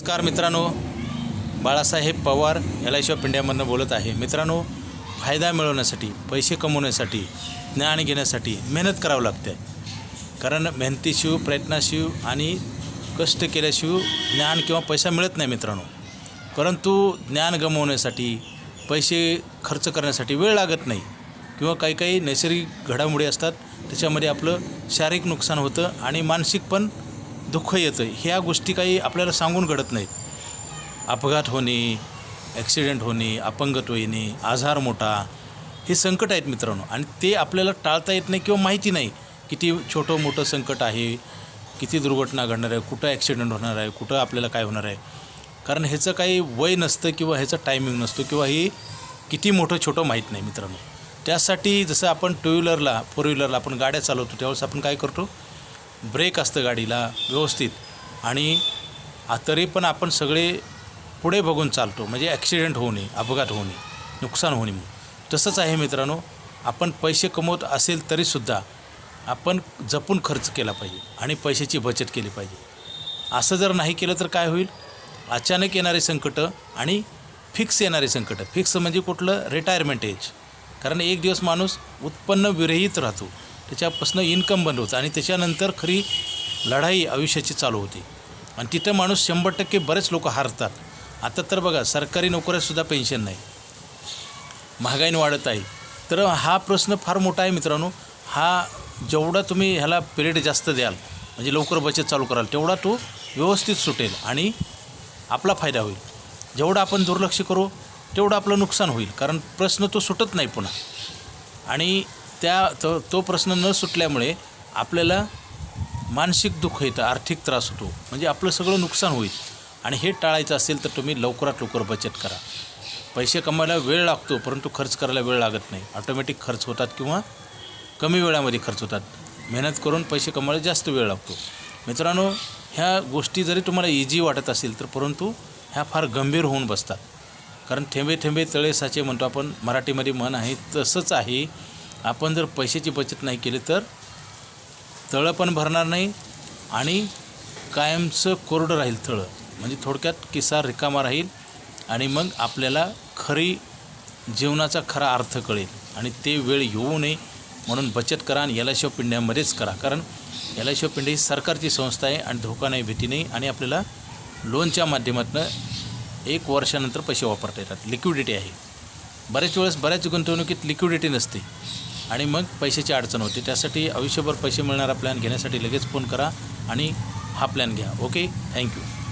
नमस्कार मित्रांनो Balasaheb Pawar L I of इंडियामधनं बोलत आहे. मित्रांनो फायदा मिळवण्यासाठी पैसे कमवण्यासाठी ज्ञान घेण्यासाठी मेहनत करावं लागते कारण मेहनतीशिव प्रयत्नाशिव आणि कष्ट केल्याशिव ज्ञान किंवा पैसा मिळत नाही मित्रांनो. परंतु ज्ञान गमवण्यासाठी पैसे खर्च करण्यासाठी वेळ लागत नाही किंवा काही काही नैसर्गिक घडामोडी असतात त्याच्यामध्ये आपलं शारीरिक नुकसान होतं आणि मानसिक पण दुःख येतं ह्या गोष्टी काही आपल्याला सांगून घडत नाहीत. अपघात होणे ॲक्सिडेंट होणे अपंगत्व येणे आजार मोठा हे संकट आहेत मित्रांनो. आणि ते आपल्याला टाळता येत नाही किंवा माहिती नाही किती छोटं मोठं संकट आहे किती दुर्घटना घडणार आहे कुठं ॲक्सिडेंट होणार आहे कुठं आपल्याला काय होणार आहे. कारण ह्याचं काही वय नसतं किंवा ह्याचं टायमिंग नसतो किंवा हे किती मोठं छोटं माहीत नाही मित्रांनो. त्यासाठी जसं आपण टू व्हीलरला फोर व्हीलरला आपण गाड्या चालवतो त्यावेळेस आपण काय करतो? ब्रेक असतं गाडीला व्यवस्थित. आणि तरी पण आपण सगळे पुढे बघून चालतो. म्हणजे ॲक्सिडेंट होऊ नये अपघात होऊ नये नुकसान होऊ नये तसंच आहे मित्रांनो आपण पैसे कमवत असेल तरीसुद्धा आपण जपून खर्च केला पाहिजे आणि पैशाची बचत केली पाहिजे. असं जर नाही केलं तर काय होईल? अचानक येणारे संकटं आणि फिक्स येणारे संकटं. फिक्स म्हणजे कुठलं? रिटायरमेंट एज कारण एक दिवस माणूस उत्पन्न विरहित राहतो. त्याच्यापासून इन्कम बंद होतं. आणि त्याच्यानंतर खरी लढाई आयुष्याची चालू होते. आणि तिथं माणूस शंभर टक्के बरेच लोक हारतात. आता तर बघा सरकारी नोकऱ्यातसुद्धा पेन्शन नाही. महागाईने वाढत आहे. तर हा प्रश्न फार मोठा आहे मित्रांनो. हा जेवढा तुम्ही ह्याला पिरियड जास्त द्याल म्हणजे लवकर बचत चालू कराल तेवढा तो व्यवस्थित सुटेल आणि आपला फायदा होईल. जेवढं आपण दुर्लक्ष करू तेवढं आपलं नुकसान होईल. कारण प्रश्न तो सुटत नाही पुन्हा. आणि त्या तो तो प्रश्न न सुटल्यामुळे आपल्याला मानसिक दुःख येतं आर्थिक त्रास होतो. म्हणजे आपलं सगळं नुकसान होईल. आणि हे टाळायचं असेल तर तुम्ही लवकरात लवकर बचत करा. पैसे कमवायला वेळ लागतो परंतु खर्च करायला वेळ लागत नाही. ऑटोमॅटिक खर्च होतात किंवा कमी वेळामध्ये खर्च होतात. मेहनत करून पैसे कमवायला जास्त वेळ लागतो. मित्रांनो ह्या गोष्टी जरी तुम्हाला इझी वाटत असेल तर परंतु ह्या फार गंभीर होऊन बसतात. कारण थेंबे थेंबे तळे साचे म्हणतो आपण मराठीमध्ये मन आहे तसंच आहे. आपण जर पैशाची बचत नाही केली तर तळं पण भरणार नाही आणि कायमचं कोरडं राहील तळं. म्हणजे थोडक्यात किस्सा रिकामा राहील आणि मग आपल्याला खरी जीवनाचा खरा अर्थ कळेल आणि ते वेळ येऊ नये म्हणून बचत करा आणि एल आय ऑफ इंडियामध्येच करा. कारण एल आय ऑफ इंडिया ही सरकारची संस्था आहे आणि धोका नाही भीती नाही आणि आपल्याला लोनच्या माध्यमातून एक वर्षानंतर पैसे वापरता येतात. लिक्विडिटी आहे. बऱ्याच वेळेस बऱ्याच गुंतवणुकीत लिक्विडिटी नसते. आणि मग पैशाची अडचण होते. त्यासाठी आयुष्यभर पैसे मिळणारा प्लॅन घेण्यासाठी लगेच फोन करा आणि हा प्लॅन घ्या. Okay thank you